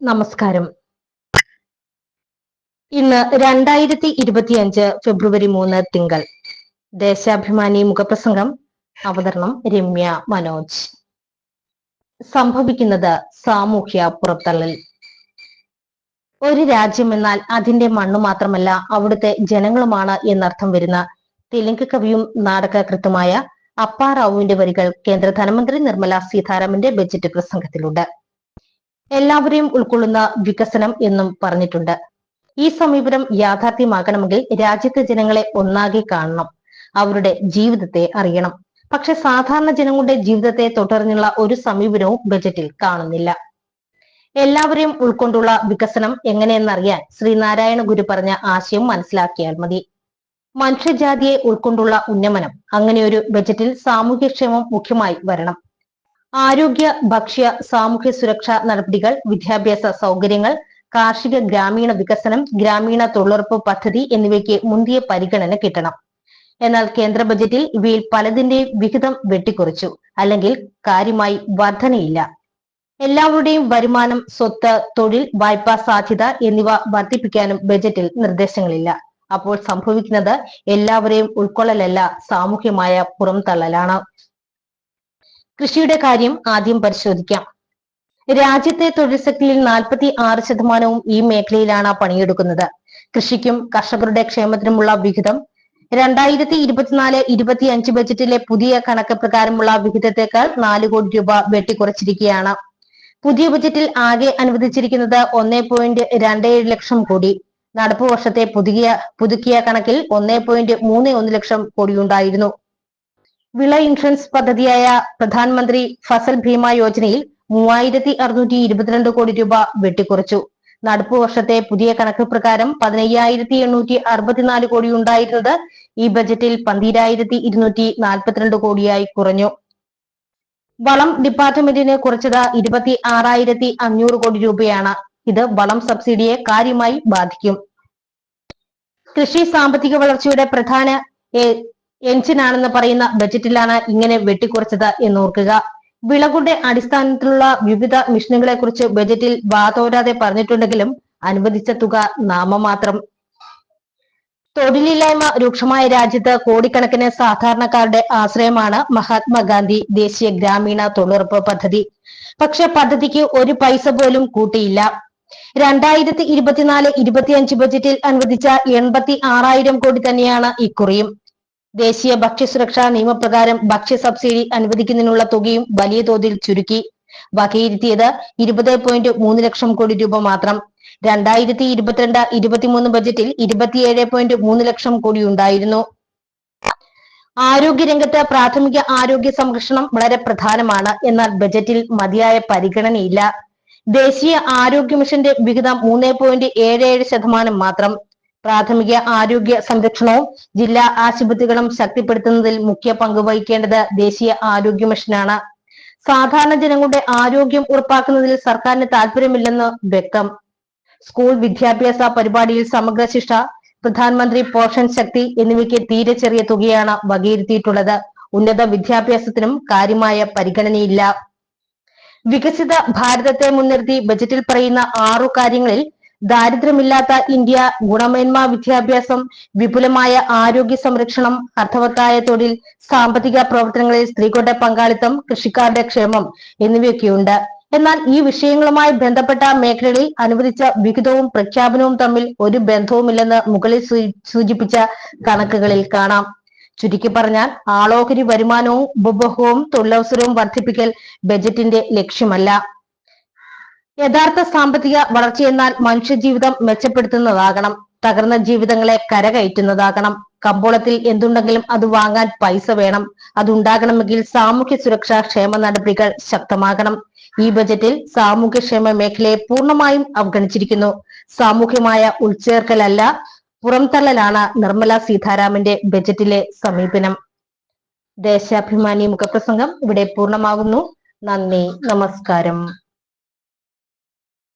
നമസ്കാരം. ഇന്ന് രണ്ടായിരത്തി ഇരുപത്തിയഞ്ച് ഫെബ്രുവരി മൂന്ന് തിങ്കൾ. ദേശാഭിമാനി മുഖപ്രസംഗം അവതരണം രമ്യ മനോജ്. സംഭവിക്കുന്നത് സാമൂഹ്യ പുറത്തള്ളൽ. ഒരു രാജ്യം എന്നാൽ അതിന്റെ മണ്ണു മാത്രമല്ല അവിടുത്തെ ജനങ്ങളുമാണ് എന്നർത്ഥം വരുന്ന തെലുങ്ക് കവിയും നാടകകൃത്തുമായ അപ്പാറാവുവിന്റെ വരികൾ കേന്ദ്ര ധനമന്ത്രി നിർമ്മല സീതാരാമന്റെ ബജറ്റ് പ്രസംഗത്തിലുണ്ട്. എല്ലാവരെയും ഉൾക്കൊള്ളുന്ന വികസനം എന്നും പറഞ്ഞിട്ടുണ്ട്. ഈ സമീപനം യാഥാർത്ഥ്യമാകണമെങ്കിൽ രാജ്യത്തെ ജനങ്ങളെ ഒന്നാകെ കാണണം. അവരുടെ ജീവിതത്തെ അറിയണം. പക്ഷെ സാധാരണ ജനങ്ങളുടെ ജീവിതത്തെ തുടർന്നുള്ള ഒരു സമീപനവും ബജറ്റിൽ കാണുന്നില്ല. എല്ലാവരെയും ഉൾക്കൊണ്ടുള്ള വികസനം എങ്ങനെയെന്നറിയാൻ ശ്രീനാരായണ ഗുരു പറഞ്ഞ ആശയം മനസ്സിലാക്കിയാൽ മതി. മനുഷ്യജാതിയെ ഉൾക്കൊണ്ടുള്ള ഉന്നമനം അങ്ങനെയൊരു ബജറ്റിൽ സാമൂഹ്യക്ഷേമം മുഖ്യമായി വരണം. ആരോഗ്യ ഭക്ഷ്യ സാമൂഹ്യ സുരക്ഷാ നടപടികൾ വിദ്യാഭ്യാസ സൗകര്യങ്ങൾ കാർഷിക ഗ്രാമീണ വികസനം ഗ്രാമീണ തൊഴിലുറപ്പ് പദ്ധതി എന്നിവയ്ക്ക് മുന്തിയ പരിഗണന കിട്ടണം. എന്നാൽ കേന്ദ്ര ബജറ്റിൽ ഇവയിൽ പലതിന്റെയും വിഹിതം വെട്ടിക്കുറച്ചു അല്ലെങ്കിൽ കാര്യമായി വർധനയില്ല. എല്ലാവരുടെയും വരുമാനം സ്വത്ത് തൊഴിൽ വായ്പാ സാധ്യത എന്നിവ വർദ്ധിപ്പിക്കാനും ബജറ്റിൽ നിർദ്ദേശങ്ങളില്ല. അപ്പോൾ സംഭവിക്കുന്നത് എല്ലാവരെയും ഉൾക്കൊള്ളലല്ല സാമൂഹ്യമായ പുറംതള്ളലാണ്. കൃഷിയുടെ കാര്യം ആദ്യം പരിശോധിക്കാം. രാജ്യത്തെ തൊഴിൽ ശക്തിയിൽ നാൽപ്പത്തി ആറ് ശതമാനവും ഈ മേഖലയിലാണ് പണിയെടുക്കുന്നത്. കൃഷിക്കും കർഷകരുടെ ക്ഷേമത്തിനുമുള്ള വിഹിതം രണ്ടായിരത്തി ഇരുപത്തിനാല് ഇരുപത്തി അഞ്ച് ബജറ്റിലെ പുതിയ കണക്ക് പ്രകാരമുള്ള വിഹിതത്തേക്കാൾ നാല് കോടി രൂപ വെട്ടിക്കുറച്ചിരിക്കുകയാണ്. പുതിയ ബജറ്റിൽ ആകെ അനുവദിച്ചിരിക്കുന്നത് ഒന്നേ പോയിന്റ് രണ്ട് ഏഴ് ലക്ഷം കോടി. നടപ്പു വർഷത്തെ പുതിയ പുതുക്കിയ കണക്കിൽ ഒന്നേ പോയിന്റ് മൂന്ന് ഒന്ന് ലക്ഷം കോടിയുണ്ടായിരുന്നു വിള ഇൻഷുറൻസ് പദ്ധതിയായ പ്രധാനമന്ത്രി ഫസൽ ഭീമ യോജനയിൽ മൂവായിരത്തി അറുന്നൂറ്റി ഇരുപത്തിരണ്ട് കോടി രൂപ വെട്ടിക്കുറച്ചു. നടപ്പ് വർഷത്തെ പുതിയ കണക്ക് പ്രകാരം പതിനയ്യായിരത്തി എണ്ണൂറ്റി അറുപത്തിനാല് കോടി ഉണ്ടായിരുന്നത് ഈ ബജറ്റിൽ പന്തിരായിരത്തി ഇരുന്നൂറ്റി നാൽപ്പത്തിരണ്ട് കോടിയായി കുറഞ്ഞു. വളം ഡിപ്പാർട്ട്മെന്റിന് കുറച്ചത് ഇരുപത്തി ആറായിരത്തി അഞ്ഞൂറ് കോടി രൂപയാണ്. ഇത് വളം സബ്സിഡിയെ കാര്യമായി ബാധിക്കും. കൃഷി സാമ്പത്തിക വളർച്ചയുടെ പ്രധാന എഞ്ചിനാണെന്ന് പറയുന്ന ബജറ്റിലാണ് ഇങ്ങനെ വെട്ടിക്കുറച്ചത് എന്നോർക്കുക. വിളകളുടെ അടിസ്ഥാനത്തിലുള്ള വിവിധ മിഷനുകളെ കുറിച്ച് ബജറ്റിൽ വാതോരാതെ പറഞ്ഞിട്ടുണ്ടെങ്കിലും അനുവദിച്ച തുക നാമമാത്രം. തൊഴിലില്ലായ്മ രൂക്ഷമായ രാജ്യത്ത് കോടിക്കണക്കിന് സാധാരണക്കാരുടെ ആശ്രയമാണ് മഹാത്മാഗാന്ധി ദേശീയ ഗ്രാമീണ തൊഴിലുറപ്പ് പദ്ധതി. പക്ഷെ പദ്ധതിക്ക് ഒരു പൈസ പോലും കൂട്ടിയില്ല. രണ്ടായിരത്തി ഇരുപത്തിനാല് ഇരുപത്തിയഞ്ച് ബജറ്റിൽ അനുവദിച്ച എൺപത്തി ആറായിരം കോടി തന്നെയാണ് ഇക്കുറിയും. ദേശീയ ഭക്ഷ്യസുരക്ഷാ നിയമപ്രകാരം ഭക്ഷ്യ സബ്സിഡി അനുവദിക്കുന്നതിനുള്ള തുകയും വലിയ തോതിൽ ചുരുക്കി. വകയിരുത്തിയത് ഇരുപത് പോയിന്റ് മൂന്ന് ലക്ഷം കോടി രൂപ മാത്രം. രണ്ടായിരത്തി ഇരുപത്തിരണ്ട് ഇരുപത്തിമൂന്ന് ബജറ്റിൽ ഇരുപത്തിയേഴ് പോയിന്റ് മൂന്ന് ലക്ഷം കോടി ഉണ്ടായിരുന്നു. ആരോഗ്യരംഗത്ത് പ്രാഥമിക ആരോഗ്യ സംരക്ഷണം വളരെ പ്രധാനമാണ് എന്നാൽ ബജറ്റിൽ മതിയായ പരിഗണനയില്ല. ദേശീയ ആരോഗ്യ മിഷന്റെ വിഹിതം മൂന്ന് പോയിന്റ് ഏഴ് ഏഴ് ശതമാനം മാത്രം. പ്രാഥമിക ആരോഗ്യ സംരക്ഷണവും ജില്ലാ ആശുപത്രികളും ശക്തിപ്പെടുത്തുന്നതിൽ മുഖ്യ പങ്ക് വഹിക്കേണ്ടത് ദേശീയ ആരോഗ്യ മിഷനാണ്. സാധാരണ ജനങ്ങളുടെ ആരോഗ്യം ഉറപ്പാക്കുന്നതിൽ സർക്കാരിന് താല്പര്യമില്ലെന്ന് വ്യക്തം. സ്കൂൾ വിദ്യാഭ്യാസ പരിപാടിയിൽ സമഗ്ര ശിക്ഷ പ്രധാനമന്ത്രി പോഷൻ ശക്തി എന്നിവയ്ക്ക് തീരെ ചെറിയ തുകയാണ് വകയിരുത്തിയിട്ടുള്ളത്. ഉന്നത വിദ്യാഭ്യാസത്തിനും കാര്യമായ പരിഗണനയില്ല. വികസിത ഭാരതത്തെ മുൻനിർത്തി ബജറ്റിൽ പറയുന്ന ആറു കാര്യങ്ങളിൽ ദാരിദ്ര്യമില്ലാത്ത ഇന്ത്യ ഗുണമേന്മ വിദ്യാഭ്യാസം വിപുലമായ ആരോഗ്യ സംരക്ഷണം അർത്ഥവത്തായ തൊഴിൽ സാമ്പത്തിക പ്രവർത്തനങ്ങളിൽ സ്ത്രീകളുടെ പങ്കാളിത്തം കൃഷിക്കാരുടെ ക്ഷേമം എന്നിവയൊക്കെയുണ്ട്. എന്നാൽ ഈ വിഷയങ്ങളുമായി ബന്ധപ്പെട്ട മേഖലകളിൽ അനുവദിച്ച വിഹിതവും പ്രഖ്യാപനവും തമ്മിൽ ഒരു ബന്ധവുമില്ലെന്ന് മുകളിൽ സൂചിപ്പിച്ച കണക്കുകളിൽ കാണാം. ചുരുക്കി പറഞ്ഞാൽ ആളോഹരി വരുമാനവും ഉപഭോഗവും തൊഴിലവസരവും വർദ്ധിപ്പിക്കൽ ബജറ്റിന്റെ ലക്ഷ്യമല്ല. യഥാർത്ഥ സാമ്പത്തിക വളർച്ചയെന്നാൽ മനുഷ്യജീവിതം മെച്ചപ്പെടുത്തുന്നതാകണം. തകർന്ന ജീവിതങ്ങളെ കരകയറ്റുന്നതാകണം. കമ്പോളത്തിൽ എന്തുണ്ടെങ്കിലും അത് വാങ്ങാൻ പൈസ വേണം. അതുണ്ടാകണമെങ്കിൽ സാമൂഹ്യ സുരക്ഷാ ക്ഷേമ നടപടികൾ ശക്തമാകണം. ഈ ബജറ്റിൽ സാമൂഹ്യക്ഷേമ മേഖലയെ പൂർണമായും അവഗണിച്ചിരിക്കുന്നു. സാമൂഹ്യമായ ഉൾച്ചേർക്കലല്ല പുറംതള്ളലാണ് നിർമ്മല സീതാരാമന്റെ ബജറ്റിലെ സമീപനം. ദേശാഭിമാനി മുഖപ്രസംഗം ഇവിടെ പൂർണമാകുന്നു. നന്ദി നമസ്കാരം.